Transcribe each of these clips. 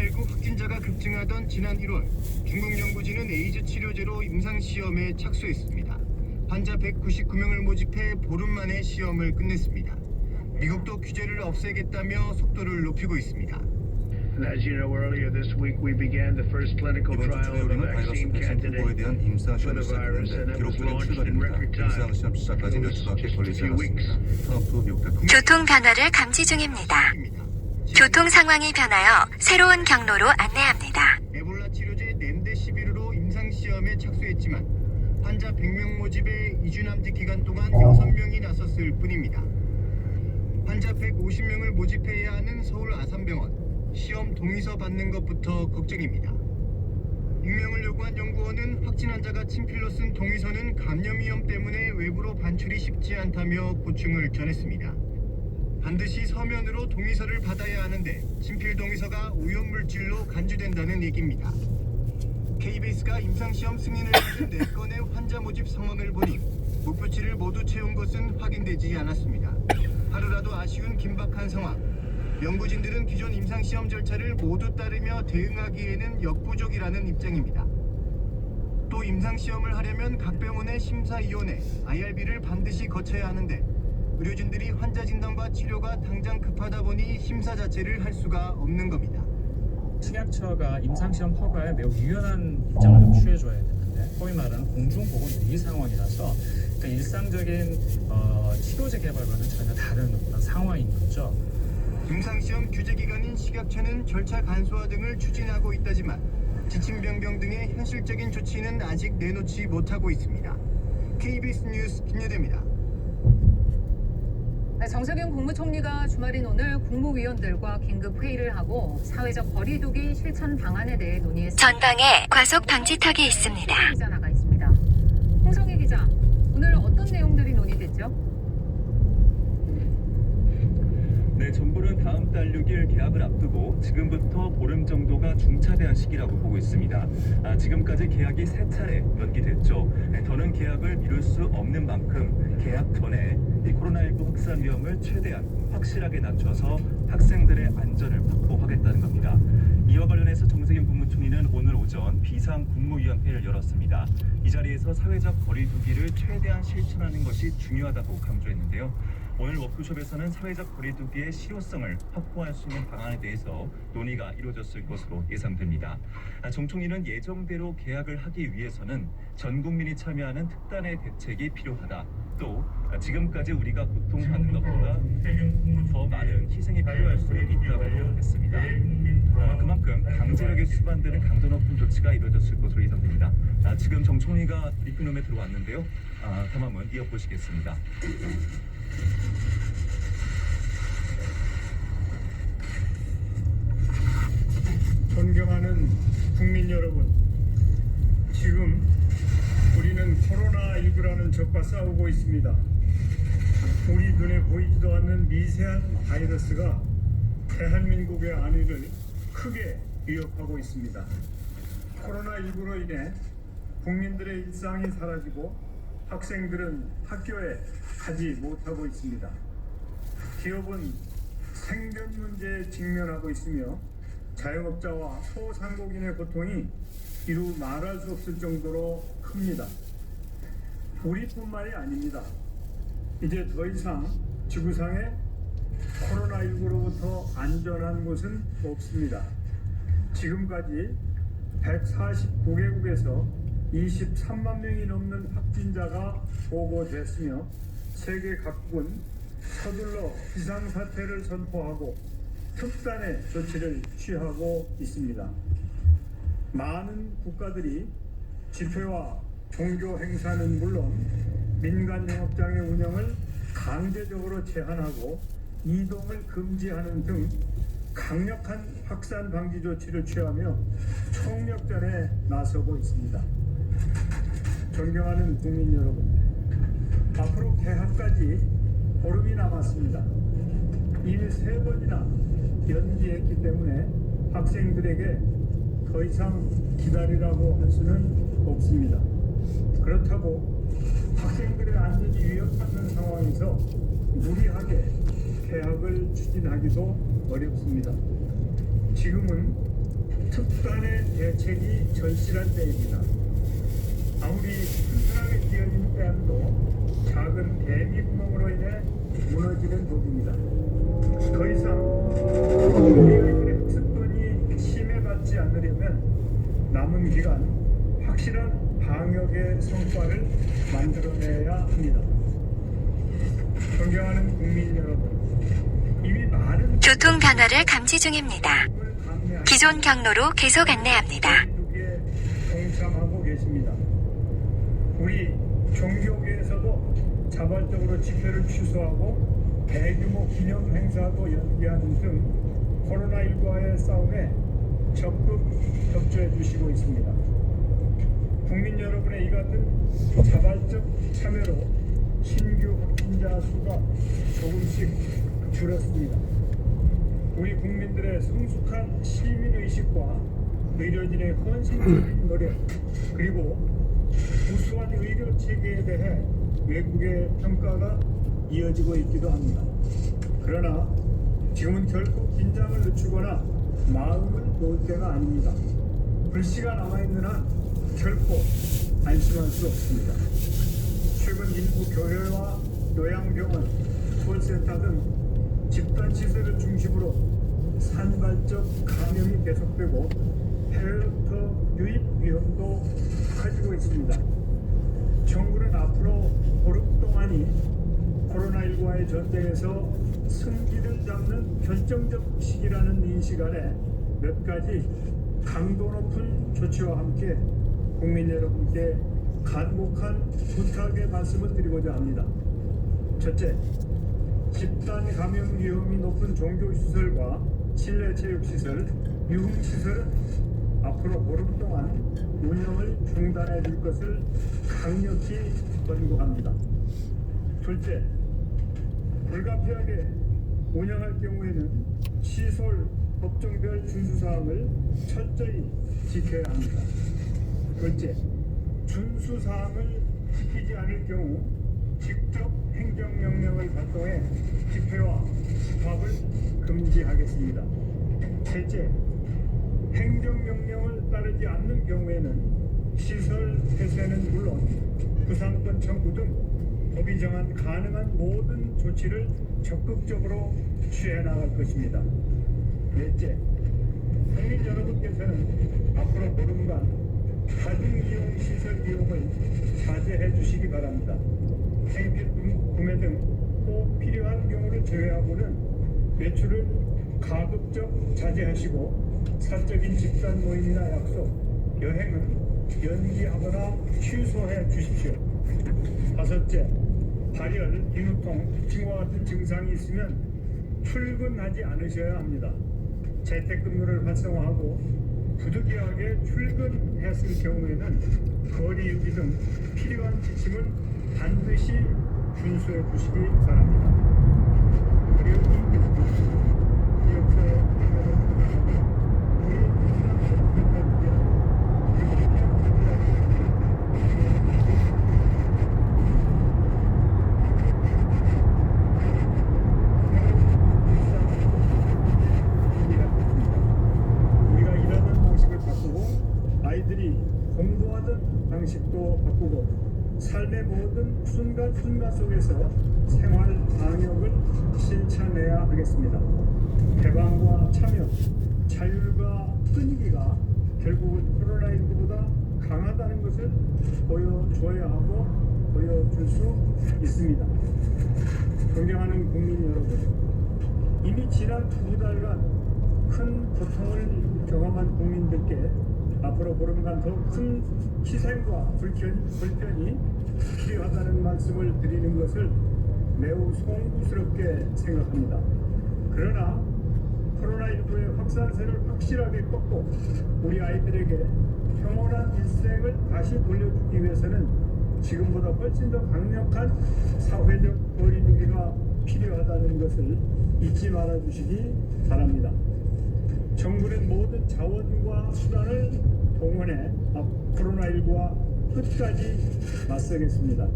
코로나19 확진자가 급증하던 지난 1월 중국 연구진은 에이즈 치료제로 임상 시험에 착수했습니다. 환자 199명을 모집해 보름 만에 시험을 끝냈습니다. 미국도 규제를 없애겠다며 속도를 높이고 있습니다. And as you know, earlier this week we began the first clinical 이번 주 trial of a 토요일에는 바이러스 vaccine 백신 투보에 candidate 대한 임상 for 시험이 the virus, and 시작했는데 was launched in 출발입니다. record 임상 time. 시험 시작까지 Just a 걸리지 few weeks. 않았습니다. 교통 변화를 감지 중입니다. 교통 상황이 변하여 새로운 경로로 안내합니다. 에볼라 치료제 렘데시비르로 임상 시험에 착수했지만 환자 100명 모집에 2주 남짓 기간 동안 6명이 나섰을 뿐입니다. 환자 150명을 모집해야 하는 서울 아산병원 시험 동의서 받는 것부터 걱정입니다. 익명을 요구한 연구원은 확진 환자가 친필로 쓴 동의서는 감염 위험 때문에 외부로 반출이 쉽지 않다며 고충을 전했습니다. 반드시 서면으로 동의서를 받아야 하는데 친필 동의서가 오염물질로 간주된다는 얘기입니다. KBS가 임상시험 승인을 받은 4건의 환자 모집 상황을 보니 목표치를 모두 채운 것은 확인되지 않았습니다. 하루라도 아쉬운 긴박한 상황. 연구진들은 기존 임상시험 절차를 모두 따르며 대응하기에는 역부족이라는 입장입니다. 또 임상시험을 하려면 각 병원의 심사위원회 IRB를 반드시 거쳐야 하는데 의료진들이 환자 진단과 치료가 당장 급하다 보니 심사 자체를 할 수가 없는 겁니다. 식약처가 임상시험 허가에 매우 유연한 입장을 좀 취해줘야 되는데 소위 말하는 공중보건 위기 상황이라서 그러니까 일상적인 어, 치료제 개발과는 전혀 다른 어떤 상황인 거죠. 임상시험 규제 기관인 식약처는 절차 간소화 등을 추진하고 있다지만 지침변경 등의 현실적인 조치는 아직 내놓지 못하고 있습니다. KBS 뉴스 김여대입니다. 네, 정세균 국무총리가 주말인 오늘 국무위원들과 긴급 회의를 하고 사회적 거리두기 실천 방안에 대해 논의했습니다. 전방에 과속 방지턱이 있습니다. 기자 나가 있습니다. 홍성희 기자, 오늘 어떤 내용들이 논의됐죠? 네, 정부는 다음 달 6일 개학을 앞두고 지금부터 보름 정도가 중차대한 시기라고 보고 있습니다. 아, 지금까지 개학이 세 차례 연기됐죠. 네, 더는 개학을 미룰 수 없는 만큼 개학 코로나19 확산 위험을 최대한 확실하게 낮춰서 학생들의 안전을 확보하겠다는 겁니다. 이와 관련해서 정세균 국무총리는 오늘 오전 비상 국무위원회를 열었습니다. 이 자리에서 사회적 거리두기를 최대한 실천하는 것이 중요하다고 강조했는데요. 오늘 워크숍에서는 사회적 거리두기의 실효성을 확보할 수 있는 방안에 대해서 논의가 이루어졌을 것으로 예상됩니다. 아, 정 총리는 예정대로 개학을 하기 위해서는 전 국민이 참여하는 특단의 대책이 필요하다. 또 아, 지금까지 우리가 고통받는 것보다 더 많은 희생이 필요할 수 있다고 했습니다. 아, 그만큼 강제력이 수반되는 강도 높은 조치가 이루어졌을 것으로 예상됩니다. 아, 지금 정 총리가 브리핑룸에 들어왔는데요. 아, 담화문 이어보시겠습니다. 존경하는 국민 여러분, 지금 우리는 코로나19라는 적과 싸우고 있습니다. 우리 눈에 보이지도 않는 미세한 바이러스가 대한민국의 안위를 크게 위협하고 있습니다. 코로나19로 인해 국민들의 일상이 사라지고 학생들은 학교에 가지 못하고 있습니다. 기업은 생존 문제에 직면하고 있으며 자영업자와 소상공인의 고통이 이루 말할 수 없을 정도로 큽니다. 우리뿐만이 아닙니다. 이제 더 이상 지구상에 코로나19로부터 안전한 곳은 없습니다. 지금까지 149개국에서 23만 명이 넘는 확진자가 보고됐으며 세계 각국은 서둘러 비상사태를 선포하고 특단의 조치를 취하고 있습니다. 많은 국가들이 집회와 종교 행사는 물론 민간 영업장의 운영을 강제적으로 제한하고 이동을 금지하는 등 강력한 확산 방지 조치를 취하며 총력전에 나서고 있습니다. 존경하는 국민 여러분, 앞으로 개학까지 보름이 남았습니다. 이미 세 번이나 연기했기 때문에 학생들에게 더 이상 기다리라고 할 수는 없습니다. 그렇다고 학생들의 안전이 위협받는 상황에서 무리하게 개학을 추진하기도 어렵습니다. 지금은 특단의 대책이 절실한 때입니다. 아무리 튼튼하게 지어진 댐도 작은 개미 구멍으로 인해 무너지는 법입니다. 더 이상 우리 아이들의 학습권이 침해받지 않으려면 남은 기간 확실한 방역의 성과를 만들어내야 합니다. 존경하는 국민 여러분, 이미 많은 교통 변화를 감지 중입니다. 기존 경로로 계속 안내합니다. 동참하고 계십니다. 우리 종교계에서도 자발적으로 집회를 취소하고 대규모 기념 행사도 연기하는 등 코로나19와의 싸움에 적극 협조해 주시고 있습니다. 국민 여러분의 이 같은 자발적 참여로 신규 확진자 수가 조금씩 줄었습니다. 우리 국민들의 성숙한 시민의식과 의료진의 헌신적인 노력 그리고 우수한 의료 체계에 대해 외국의 평가가 이어지고 있기도 합니다. 그러나 지금은 결코 긴장을 늦추거나 마음을 놓을 때가 아닙니다. 불씨가 남아있는 한 결코 안심할 수 없습니다. 최근 일부 교회와 요양병원, 콜센터 등 집단 시설을 중심으로 산발적 감염이 계속되고 해외로부터 유입 위험도 커지고 있습니다. 정부는 앞으로 보름 동안이 코로나19와의 전쟁에서 승기를 잡는 결정적 시기라는 인식 아래 몇 가지 강도 높은 조치와 함께 국민 여러분께 간곡한 부탁의 말씀을 드리고자 합니다. 첫째, 집단 감염 위험이 높은 종교시설과 실내 체육시설, 유흥시설은 앞으로 보름 동안 운영을 중단해 줄 것을 강력히 권고합니다. 둘째, 불가피하게 운영할 경우에는 시설 법정별 준수사항을 철저히 지켜야 합니다. 둘째, 준수사항을 지키지 않을 경우 직접 행정명령을 발동해 집회와 집합을 금지하겠습니다. 셋째, 행정명령을 따르지 않는 경우에는 시설 폐쇄는 물론 부상권 청구 등 법이 정한 가능한 모든 조치를 적극적으로 취해 나갈 것입니다. 넷째, 국민 여러분께서는 앞으로 보름간 다중이용 시설 이용을 자제해 주시기 바랍니다. 생필 구매 등꼭 필요한 경우를 제외하고는 외출을 가급적 자제하시고 사적인 집단 모임이나 약속, 여행은 연기하거나 취소해 주십시오. 다섯째, 발열, 비누통, 기침과 같은 증상이 있으면 출근하지 않으셔야 합니다. 재택근무를 활성화하고 부득이하게 출근했을 경우에는 거리 유지 등 필요한 지침은 반드시 준수해 주시기 바랍니다. 그리고 이 기업체 우리가 일하는 방식을 바꾸고 아이들이 공부하던 방식도 바꾸고 모든 순간순간 속에서 생활 방역을 실천해야 하겠습니다. 개방과 참여, 자율과 끈기가 결국은 코로나19보다 강하다는 것을 보여줘야 하고 보여줄 수 있습니다. 존경하는 국민 여러분, 이미 지난 두 달간 큰 고통을 경험한 국민들께 앞으로 보름간 더 큰 희생과 불편, 불편이 필요하다는 말씀을 드리는 것을 매우 송구스럽게 생각합니다. 그러나 코로나19의 확산세를 확실하게 꺾고 우리 아이들에게 평온한 일생을 다시 돌려주기 위해서는 지금보다 훨씬 더 강력한 사회적 거리두기가 필요하다는 것을 잊지 말아 주시기 바랍니다. 정부는 모든 자원과 수단을 동원해 코로나19와 끝까지 맞서겠습니다.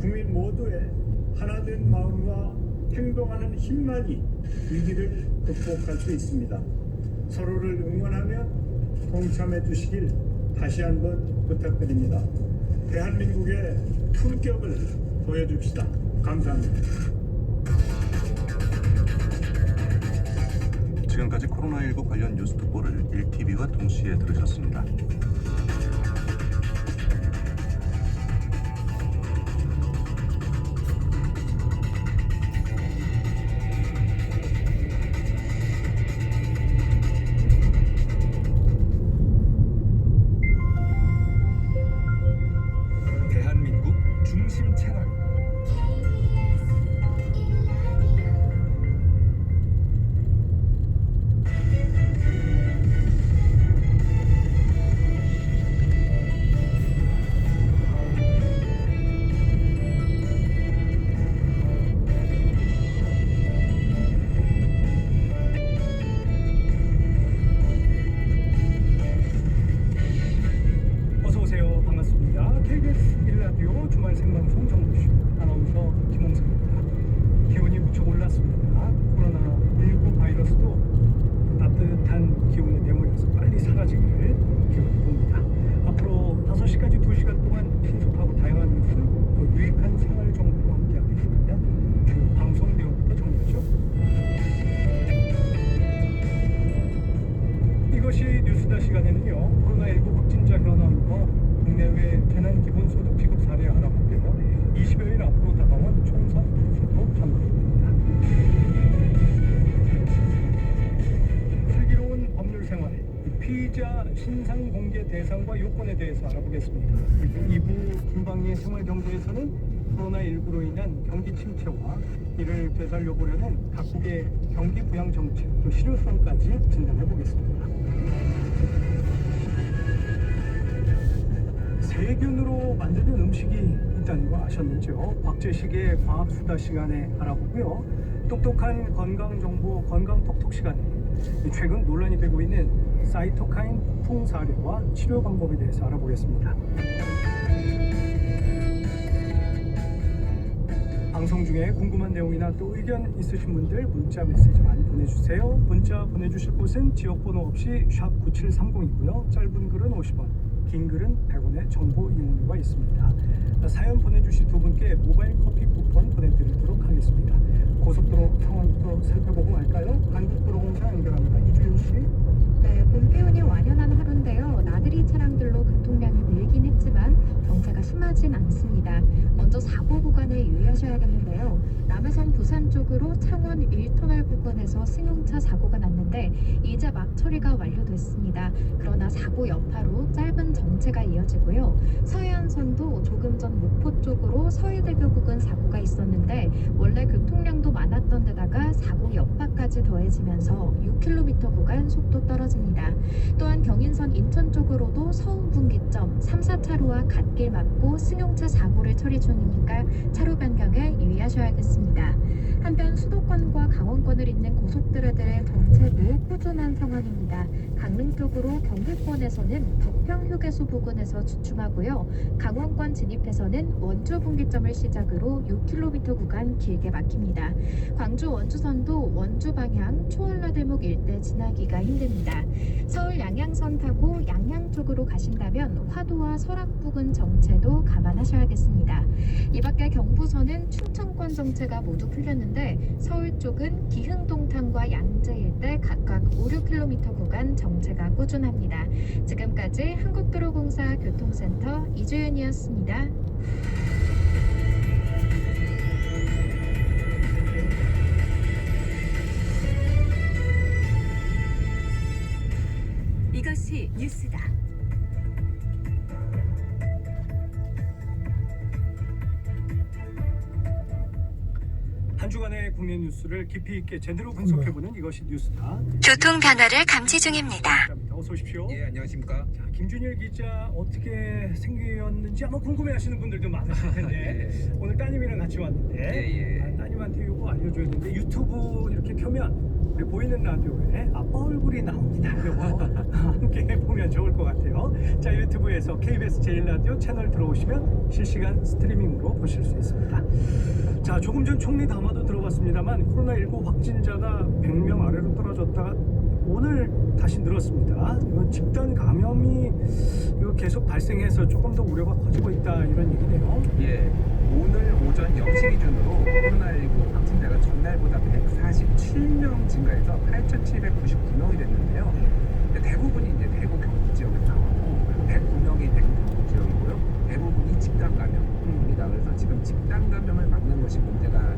국민 모두의 하나된 마음과 행동하는 힘만이 위기를 극복할 수 있습니다. 서로를 응원하며 동참해 주시길 다시 한번 부탁드립니다. 대한민국의 품격을 보여줍시다. 감사합니다. 지금까지 코로나19 관련 뉴스 특보를 1TV와 동시에 들으셨습니다. 1라디오 주말 생방송 정부쇼 아나운서 김홍석입니다. 기온이 무척 올랐습니다. 코로나19 바이러스도 따뜻한 기온에 내몰려서 빨리 사라지기를 기원해 봅니다. 앞으로 5시까지 2시간 동안 신속하고 다양한 뉴스, 또 유익한 생활 정보로 함께 하겠습니다. 그 방송 내용부터 정리하죠. 이것이 뉴스다 시간에는요 코로나19 확진자 현황과 국내외 재난 기본 신상 공개 대상과 요건에 대해서 알아보겠습니다 그리고 2부 김방의 생활 경제에서는 코로나19로 인한 경기 침체와 이를 되살려보려는 각국의 경기 부양 정책 또 실효성까지 진단해 보겠습니다. 세균으로 만드는 음식이 있다는 거 아셨는지요? 박재식의 과학수다 시간에 알아보고요. 똑똑한 건강 정보 건강 톡톡 시간에 최근 논란이 되고 있는 사이토카인 폭풍 사례와 치료 방법에 대해서 알아보겠습니다. 방송 중에 궁금한 내용이나 또 의견 있으신 분들 문자 메시지 많이 보내주세요. 문자 보내주실 곳은 지역번호 없이 샵 9730이고요. 짧은 글은 50원, 긴 글은 100원의 정보 이용료가 있습니다. 사연 보내주신 두 분께 모바일 커피 쿠폰 보내드리도록 하겠습니다. 고속도로 상황부터 살펴보고 갈까요? 한국도로 공사 연결합니다. 이주윤 씨. 네, 봄 기온이 완연한 하루인데요. 나들이 차량들로 교통량이 늘긴 했지만 경사가 심하진 않습니다. 먼저 사고 구간에 유의하셔야겠는데요. 남해선 부산 쪽으로 창원 1터널 부근에서 승용차 사고가 났는데 이제 막 처리가 완료됐습니다. 그러나 사고 여파로 짧은 정체가 이어지고요. 서해안선도 조금 전 목포 쪽으로 서해대교 부근 사고가 있었는데 원래 교통량도 많았던 데다가 사고 여파까지 더해지면서 6km 구간 속도 떨어집니다. 또한 경인선 인천 쪽으로도 서운 분기점 3, 4차로와 갓길 막고 승용차 사고를 처리 중이니까 차로 변경에 유의하셔야겠습니다. 한편 수도권과 강원권을 잇는 고속도로들의 정체도 꾸준한 상황입니다. 강릉 쪽으로 경기권에서는 부평 휴게소 부근에서 주춤하고요. 강원권 진입에서는 원주 분기점을 시작으로 6km 구간 길게 막힙니다. 광주 원주선도 원주 방향 초월로 대목 일대 지나기가 힘듭니다. 서울 양양선 타고 양양 쪽으로 가신다면 화도와 설악 부근 정체도 감안하셔야겠습니다. 이 밖에 경부선은 충청권 정체가 모두 풀렸는데 서울 쪽은 기흥동탄과 양재 일대 각각 5, 6km 구간 정체가 꾸준합니다. 지금까지 한국도로공사 교통센터 이주연이었습니다. 이것이 뉴스다. 국내 뉴스를 깊이 있게 제대로 분석해보는 이것이 뉴스다. 교통 변화를 감지 중입니다. 어서 오십시오. 예 안녕하십니까 자, 김준일 기자 어떻게 생겼는지 아마 궁금해하시는 분들도 많으실 텐데 예, 오늘 따님이랑 같이 왔는데 예, 예. 아, 따님한테 이거 알려줘야 되는데 유튜브 이렇게 켜면 우리 보이는 라디오에 아빠 얼굴이 나옵니다. 이거 함께 보면 좋을 것 같아요. 자 유튜브에서 KBS 제일 라디오 채널 들어오시면 실시간 스트리밍으로 보실 수 있습니다. 자 조금 전 총리 담화도 들어 내려갔습니다만 코로나19 확진자가 100명 아래로 떨어졌다가 오늘 다시 늘었습니다. 이건 집단 감염이 계속 발생해서 조금 더 우려가 커지고 있다 이런 얘기네요. 예, 오늘 오전 0시 기준으로 코로나19 확진자가 전날보다 147명 증가해서 8,799명이 됐는데요. 대부분이 이제 대구 경북 지역에 나왔고 109명이 대구 경북 지역이고요. 대부분이 집단 감염입니다. 그래서 지금 집단 감염을 막는 것이 문제가